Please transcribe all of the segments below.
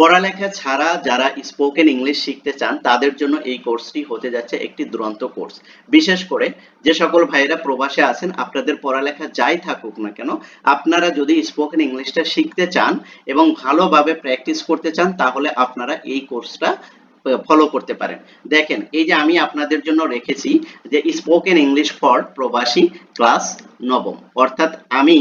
পড়ালেখা ছাড়া যারা স্পোকেন ইংলিশ শিখতে চান, তাদের জন্য এই কোর্সটি হতে যাচ্ছে একটি দুরন্ত কোর্স বিশেষ করে যে সকল ভাইয়েরা প্রবাসে আছেন, আপনাদের পড়ালেখা যাই থাকুক না কেন, আপনারা যদি স্পোকেন ইংলিশটা শিখতে চান এবং ভালোভাবে প্র্যাকটিস করতে চান, তাহলে আপনারা এই কোর্সটা ফলো করতে পারেন। দেখেন, এই যে আমি আপনাদের জন্য রেখেছি যে স্পোকেন ইংলিশ ফর প্রবাসী ক্লাস নবম। অর্থাৎ আমি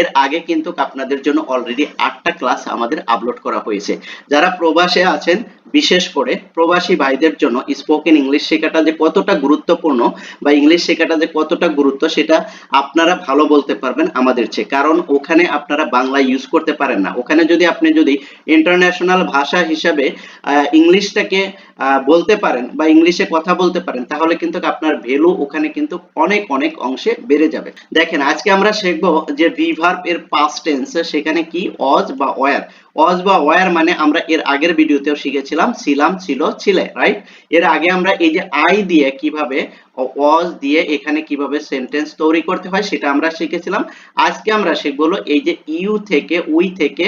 এর আগে কিন্তু আপনাদের জন্য অলরেডি আটটা ক্লাস আমাদের আপলোড করা হয়েছে। যারা প্রবাসে আছেন, বিশেষ করে প্রবাসী ভাইদের জন্য স্পোকেন ইংলিশ শেখাটা যে কতটা গুরুত্বপূর্ণ বা ইংলিশ শেখাটা যে কতটা গুরুত্ব, সেটা আপনারা ভালো বলতে পারবেন আমাদের চেয়ে। কারণ ওখানে আপনারা বাংলা ইউজ করতে পারেন না। ওখানে যদি আপনি যদি ইন্টারন্যাশনাল ভাষা হিসাবে ইংলিশটাকে বলতে পারেন বা ইংলিশে কথা বলতে পারেন, তাহলে কিন্তু আপনার ভ্যালু ওখানে কিন্তু অনেক অনেক অংশে বেড়ে যাবে। দেখেন, আজকে আমরা শিখব যে রিভার্ব এর পাস্ট টেন্স সেখানে কি অজ বা ওয়ার অজ বা ওয়ার মানে আমরা এর আগের ভিডিওতেও শিখেছিলাম, ছিলাম, ছিল, ছিলে রাইট এর আগে আমরা এই যে আই দিয়ে কীভাবে অজ দিয়ে এখানে কীভাবে সেন্টেন্স তৈরি করতে হয় সেটা আমরা শিখেছিলাম। আজকে আমরা শিখব এই যে ইউ থেকে উই থেকে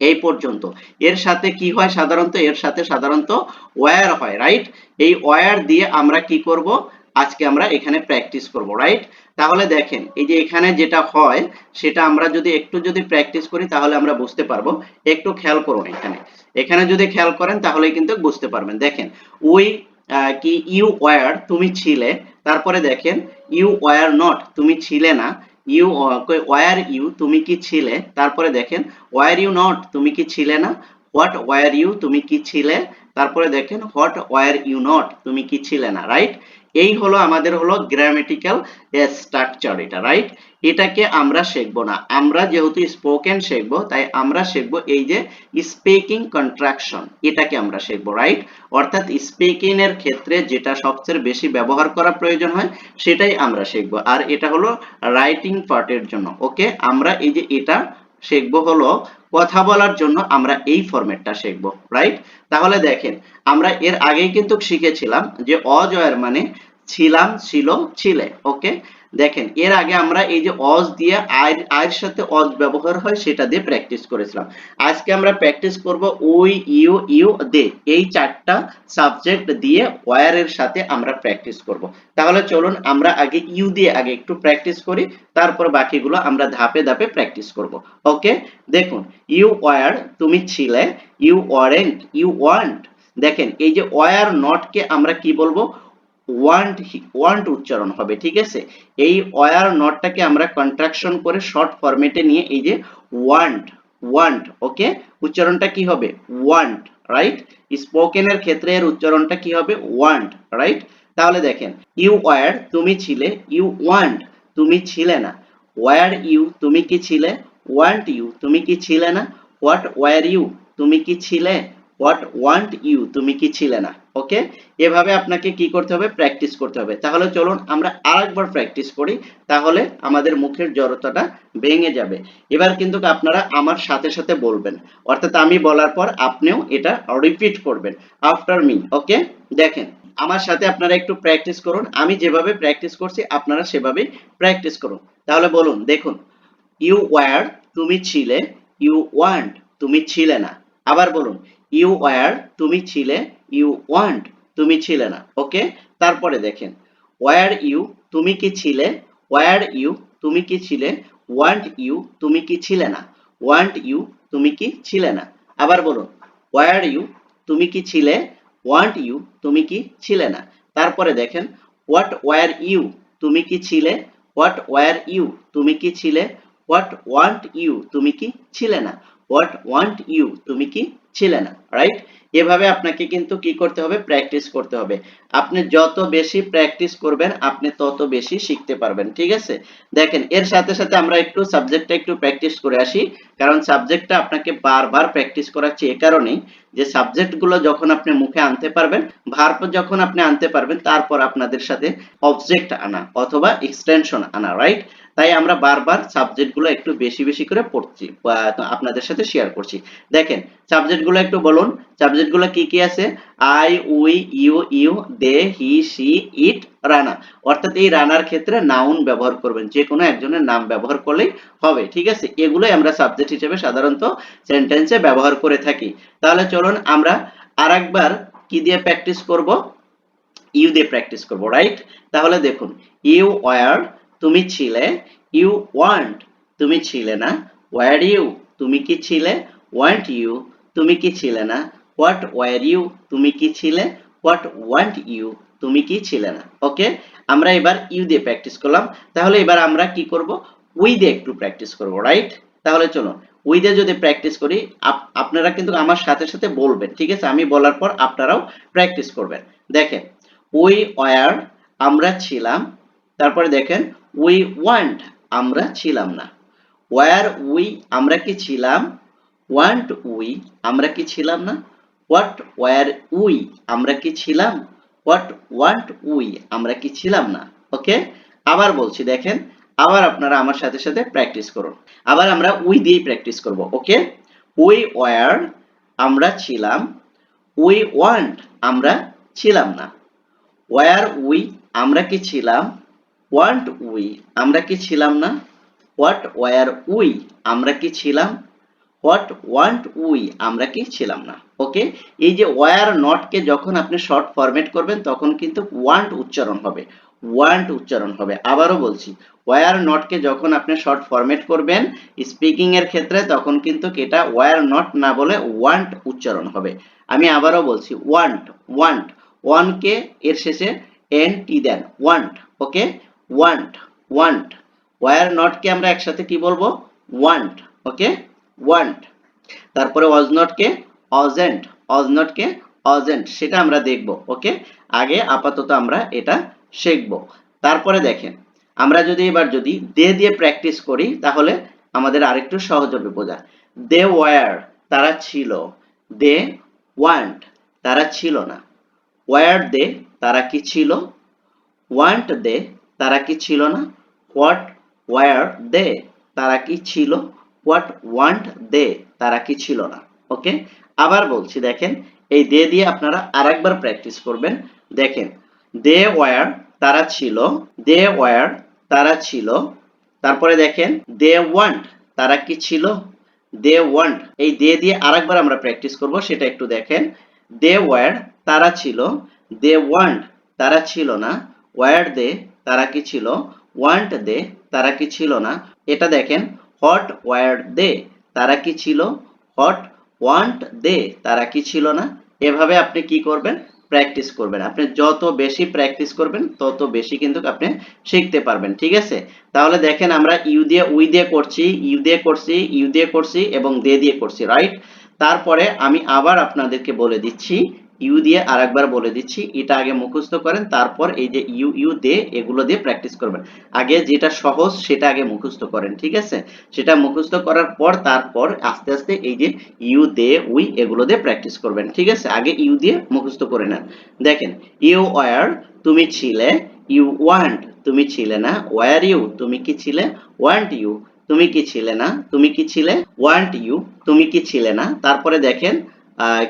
এই পর্যন্ত। এর সাথে কি হয় সাধারণত? এর সাথে সাধারণত ওয়্যার হয় রাইট এই ওয়ার দিয়ে আমরা কি করব? আজকে আমরা এখানে প্র্যাকটিস করব রাইট তাহলে দেখেন, এই যে এখানে যেটা হয়, সেটা আমরা যদি একটু যদি প্র্যাকটিস করি, তাহলে আমরা বুঝতে পারব। একটু খেয়াল করুন এখানে। এখানে যদি খেয়াল করেন তাহলে কিন্তু বুঝতে পারবেন। দেখেন উই কি ইউ ওয়্যার তুমি ছিলে। তারপরে দেখেন ইউ ওয়ার নট তুমি ছিলে না। ইউ ওয়ার ইউ তুমি কি ছিলে? তারপরে দেখেন ওয়ার ইউ নট তুমি কি ছিলে না? হোয়াট ওয়ার ইউ তুমি কি ছিলে? তারপরে দেখেন হোয়াট ওয়ার ইউ নট তুমি কি ছিলে না রাইট এই হলো আমাদের হলো গ্রামেটিক্যাল স্ট্রাকচার এটা রাইট এটাকে আমরা শিখব না। আমরা যেহেতু স্পোকেন শিখব, তাই আমরা শিখব এই যে স্পিকিং কন্ট্রাকশন এটাকে আমরা শিখব রাইট অর্থাৎ স্পিকিং এর ক্ষেত্রে যেটা সবচেয়ে বেশি ব্যবহার করা প্রয়োজন হয়, সেটাই আমরা শিখব। আর এটা হলো রাইটিং পার্টের জন্য ওকে আমরা এই যে এটা শিখব হলো কথা বলার জন্য আমরা এই ফরম্যাটটা শিখব রাইট তাহলে দেখেন, আমরা এর আগেই কিন্তু শিখেছিলাম যে অজয়ের মানে ছিলাম, ছিল, ছিলে ওকে দেখেন, এর আগে আমরা এই যে অজ দিয়ে আয়ের আয়ের সাথে অজ ব্যবহার হয়, সেটা দিয়ে প্র্যাকটিস করেছিলাম। আজকে আমরা প্র্যাকটিস করব ওই, ইউ ইউ, দে, এই চারটা সাবজেক্ট দিয়ে ওয়ার এর সাথে আমরা প্র্যাকটিস করব। তাহলে চলুন, আমরা আগে ইউ দিয়ে আগে একটু প্র্যাকটিস করি, তারপর বাকিগুলো আমরা ধাপে ধাপে প্র্যাকটিস করব ওকে দেখুন ইউ ওয়ার তুমি ছিলে ইউ ওয়ারেন্ট ইউ ওয়ান্ট দেখেন, এই যে ওয়ার নট কে আমরা কি বলব? ওয়ান্ট ওয়ান্ট উচ্চারণ হবে, ঠিক আছে? এই ওয়ার নটটাকে আমরা কন্ট্রাকশন করে শর্ট ফরম্যাটে নিয়ে এই যে ওয়ান্ট ওয়ান্ট ওকে উচ্চারণটা কি হবে? ওয়ান্ট রাইট স্পোকেনের ক্ষেত্রে এর উচ্চারণটা কি হবে? ওয়ান্ট রাইট তাহলে দেখেন ইউ ওয়ার তুমি ছিলে ইউ ওয়ান্ট তুমি ছিলে না। ওয়ার ইউ তুমি কি ছিলে? ওয়ান্ট ইউ তুমি কি ছিলে না? হোয়াট ওয়ার ইউ তুমি কি ছিলে? হোয়াট ওয়ান্ট ইউ তুমি কি ছিলে না? ওকে এভাবে আপনাকে কি করতে হবে? প্র্যাকটিস করতে হবে। তাহলে চলুন আমরা আরেকবার প্র্যাকটিস করি। তাহলে আমাদের মুখের জড়তাটা ভেঙে যাবে। এবার কিন্তু আপনারা আমার সাথে সাথে বলবেন। অর্থাৎ আমি বলার পর আপনিও এটা রিপিট করবেন। আফটার মি ওকে দেখেন, আমার সাথে আপনারা একটু প্র্যাকটিস করুন। আমি যেভাবে প্র্যাকটিস করছি, আপনারা সেভাবেই প্র্যাকটিস করুন। তাহলে বলুন, দেখুন ইউ ওয়ার তুমি ছিলে ইউ ওয়ান্ট তুমি ছিলে না। আবার বলুন ইউ ওয়ার তুমি ছিলে ইউ ওয়ান্ট তুমি ছিলে না ওকে তারপরে দেখেন ওয়ার ইউ তুমি কি ছিলে ওয়ার ইউ তুমি কি ছিলে ওয়ান্ট ইউ তুমি কি ছিলে না ওয়ান্ট ইউ তুমি কি ছিলে না, আবার বলুন ওয়ার ইউ তুমি কি ছিলে ওয়ান্ট ইউ তুমি কি ছিলে না, তারপরে দেখেন হোয়াট ওয়ার ইউ তুমি কি ছিলে হোয়াট ওয়ার ইউ তুমি কি ছিলে হোয়াট ওয়ান্ট ইউ তুমি কি ছিলে না হোয়াট ওয়ান্ট ইউ তুমি কি ছিলে না রাইট এভাবে আপনাকে কিন্তু কি করতে হবে? প্র্যাকটিস করতে হবে। আপনি যত বেশি প্র্যাকটিস করবেন, আপনি তত বেশি শিখতে পারবেন, ঠিক আছে? দেখেন, এর সাথে সাথে আমরা একটু সাবজেক্টটা একটু প্র্যাকটিস করে আসি, কারণ সাবজেক্টটা আপনাকে বারবার প্র্যাকটিস করাচ্ছি এ কারণেই যে সাবজেক্টগুলো যখন আপনি মুখে আনতে পারবেন ভার্ব যখন আপনি আনতে পারবেন, তারপর আপনাদের সাথে অবজেক্ট আনা অথবা এক্সটেনশন আনা রাইট তাই আমরা বারবার সাবজেক্টগুলো একটু বেশি বেশি করে পড়ছি আপনাদের সাথে শেয়ার করছি। দেখেন সাবজেক্টগুলো একটু বলুন সাবজেক্টগুলো কি কি আছে? I we you you they he she it Rana অর্থাৎ এই রানার ক্ষেত্রে নাউন ব্যবহার করবেন যে কোনো একজনের নাম ব্যবহার করলেই হবে, ঠিক আছে? এগুলোই আমরা সাবজেক্ট হিসেবে সাধারণত সেন্টেন্সে ব্যবহার করে থাকি। তাহলে চলুন আমরা আরেকবার কি দিয়ে প্র্যাকটিস করব? ইউ দিয়ে প্র্যাকটিস করব রাইট তাহলে দেখুন ইউ ওয়ার তুমি ছিলে ইউ ওয়ান্ট তুমি ছিলে না ওয়ার ইউ তুমি কি ছিলে ওয়ান্ট ইউ তুমি কি ছিলে না হোয়াট ওয়ার ইউ তুমি কি ছিলে হোয়াট ওয়ান্ট ইউ তুমি কি ছিলে না ওকে আমরা এবার ইউ দিয়ে প্র্যাকটিস করলাম। তাহলে এবার আমরা কি করব? উই দিয়ে একটু প্র্যাকটিস করব রাইট তাহলে চলো উই দিয়ে যদি প্র্যাকটিস করি, আপ- আপনারা কিন্তু আমার সাথে সাথে বলবেন, ঠিক আছে? আমি বলার পর আপনারাও প্র্যাকটিস করবেন। দেখেন উই ওয়ার আমরা ছিলাম, তারপরে দেখেন উই ওয়ান্ট আমরা ছিলাম না। ওয়ার উই আমরা কি ছিলাম? ওয়ান্ট উই আমরা কি ছিলাম না? হোয়াট ওয়ার উই আমরা কি ছিলাম? হোয়াট ওয়ান্ট উই আমরা কি ছিলাম না? ওকে আবার বলছি, দেখেন, আবার আপনারা আমার সাথে সাথে প্র্যাকটিস করুন। আবার আমরা উই দিয়েই প্র্যাকটিস করব ওকে উই ওয়ার আমরা ছিলাম। উই ওয়ান্ট আমরা ছিলাম না। ওয়ার উই আমরা কি ছিলাম? ওয়ান্ট উই আমরা কি ছিলাম না? হোয়াট ওয়ার উই আমরা কি ছিলাম? হোয়াট ওয়ান্ট উই আমরা কি ছিলাম না? ওকে এই যে ওয়ার নটকে যখন আপনি শর্ট ফরম্যাট করবেন, তখন কিন্তু ওয়ান্ট উচ্চারণ হবে। ওয়ান্ট উচ্চারণ হবে। আবারও বলছি ওয়ার নটকে যখন আপনি শর্ট ফরম্যাট করবেন স্পিকিং এর ক্ষেত্রে তখন কিন্তু এটা ওয়ার নট না বলে ওয়ান্ট উচ্চারণ হবে। আমি আবারও বলছি ওয়ান্ট ওয়ান্ট ওয়ানকে এর শেষে এন টি দেন। Want okay want want war নটকে আমরা একসাথে কি বলব? ওয়ান্ট ওকে ওয়ান্ট তারপরে ওয়াজ নটকে অজেন্ট। অজ নটকে অজেন্ট। সেটা আমরা দেখব ওকে আগে আপাতত আমরা এটা শিখব। তারপরে দেখেন, আমরা যদি এবার যদি দে দিয়ে প্র্যাকটিস করি, তাহলে আমাদের আরেকটু সহজ হবে বোঝা দে ওয়ার তারা ছিল। দে ওয়ান্ট তারা ছিল না। ওয়ার দে, তারা কি ছিল? ওয়ান্ট দে তারা কি ছিল না? হোয়াট ওয়ার দে তারা কি ছিল? হোয়াট ওয়ান্ট দে তারা কি ছিল না? ওকে আবার বলছি, দেখেন, এই দে দিয়ে আপনারা আরেকবার প্র্যাকটিস করবেন। দেখেন দে ওয়ার তারা ছিল দে ওয়ার তারা ছিল। তারপরে দেখেন দে ওয়ান্ট তারা কি ছিল? দে ওয়ান্ট এই দে দিয়ে আরেকবার আমরা প্র্যাকটিস করব, সেটা একটু দেখেন। দে ওয়ার তারা ছিল। দে ওয়ান্ট তারা ছিল না। ওয়ার দে তারা কি ছিল? ওয়ান্ট দে, তারা কি ছিল না? এটা দেখেন হট ওয়ার দে, তারা কি ছিল? হট ওয়ান্ট দে, তারা কি ছিল না? এভাবে আপনি কি করবেন? প্র্যাকটিস করবেন। আপনি যত বেশি প্র্যাকটিস করবেন, তত বেশি কিন্তু আপনি শিখতে পারবেন, ঠিক আছে? তাহলে দেখেন, আমরা ইউ দিয়ে, উই দিয়ে করছি, ইউ দিয়ে করছি, ইউ দিয়ে করছি এবং দে দিয়ে করছি রাইট তারপরে আমি আবার আপনাদেরকে বলে দিচ্ছি ইউ দিয়ে আরেকবার বলে দিচ্ছি, এটা আগে মুখস্থ করেন, তারপর এই যে ইউ ইউ দে, এগুলো দিয়ে প্র্যাকটিস করবেন। আগে যেটা সহজ, সেটা আগে মুখস্থ করেন, ঠিক আছে? সেটা মুখস্থ করার পর, তারপর আস্তে আস্তে এই যে ইউ দে, উই এগুলো দিয়ে প্র্যাকটিস করবেন, ঠিক আছে? আগে ইউ দিয়ে মুখস্থ করে নেন। দেখেন, ইউ ওয়ার, তুমি ছিলে, ইউ ওয়ান্ট, তুমি ছিলে না, ওয়ার ইউ, তুমি কি ছিলে, ওয়ান্ট ইউ, তুমি কি ছিলে না, তুমি কি ছিলে, ওয়ান্ট ইউ, তুমি কি ছিলে না। তারপরে দেখেন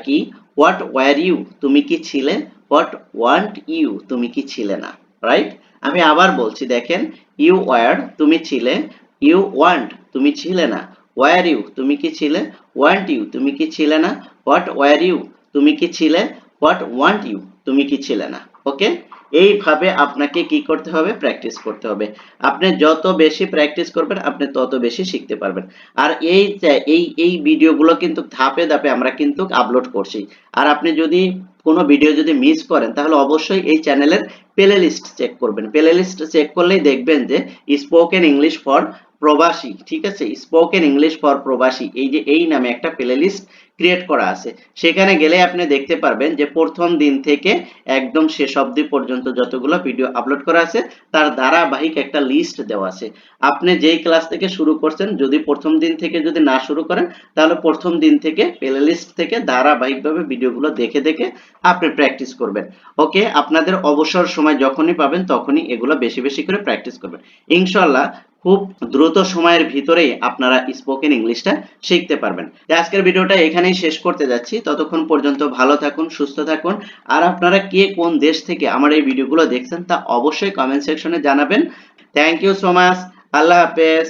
কি? হোয়াট ওয়ার ইউ তুমি কি ছিলে? হোয়াট ওয়ান্ট ইউ তুমি কি ছিলে না? রাইট আমি আবার বলছি, দেখেন ইউ ওয়ার তুমি ছিলে ইউ ওয়ান্ট তুমি ছিলে না। ওয়ার ইউ তুমি কি ছিলে? ওয়ান্ট ইউ তুমি কি ছিলে না? হোয়াট ওয়ার ইউ তুমি কি ছিলে? হোয়াট ওয়ান্ট ইউ তুমি কি ছিলে না? ওকে এইভাবে আপনাকে কি করতে হবে? প্র্যাকটিস করতে হবে। আপনি যত বেশি প্র্যাকটিস করবেন, আপনি তত বেশি শিখতে পারবেন। আর এই এই এই ভিডিওগুলো কিন্তু ধাপে ধাপে আমরা কিন্তু আপলোড করছি। আর আপনি যদি কোনো ভিডিও যদি মিস করেন, তাহলে অবশ্যই এই চ্যানেলের প্লে লিস্ট চেক করবেন। প্লে লিস্ট চেক করলেই দেখবেন যে স্পোকেন ইংলিশ ফর প্রবাসী, ঠিক আছে? স্পোকেন ইংলিশ ফর প্রবাসী, এই যে, এই নামে একটা প্লে লিস্ট ক্রিয়েট করা আছে। সেখানে গেলে আপনি দেখতে পারবেন যে প্রথম দিন থেকে একদম শেষ অবধি পর্যন্ত যতগুলো ভিডিও আপলোড করা আছে, তার ধারাবাহিক একটা লিস্ট দেওয়া আছে। আপনি যেই ক্লাস থেকে শুরু করছেন, যদি প্রথম দিন থেকে যদি না শুরু করেন, তাহলে প্রথম দিন থেকে প্লে লিস্ট থেকে ধারাবাহিকভাবে ভিডিওগুলো দেখে দেখে আপনি প্র্যাকটিস করবেন। ওকে আপনাদের অবসর সময় যখনই পাবেন, তখনই এগুলো বেশি বেশি করে প্র্যাকটিস করবেন। ইনশাল্লাহ খুব দ্রুত সময়ের ভিতরেই আপনারা স্পোকেন ইংলিশটা শিখতে পারবেন। আজকের ভিডিওটা এখানেই শেষ করতে যাচ্ছি। ততক্ষণ পর্যন্ত ভালো থাকুন, সুস্থ থাকুন। আর আপনারা কে কোন দেশ থেকে আমার এই ভিডিওগুলো দেখছেন তা অবশ্যই কমেন্ট সেকশনে জানাবেন। থ্যাংক ইউ সো মাচ আল্লাহ হাফেজ।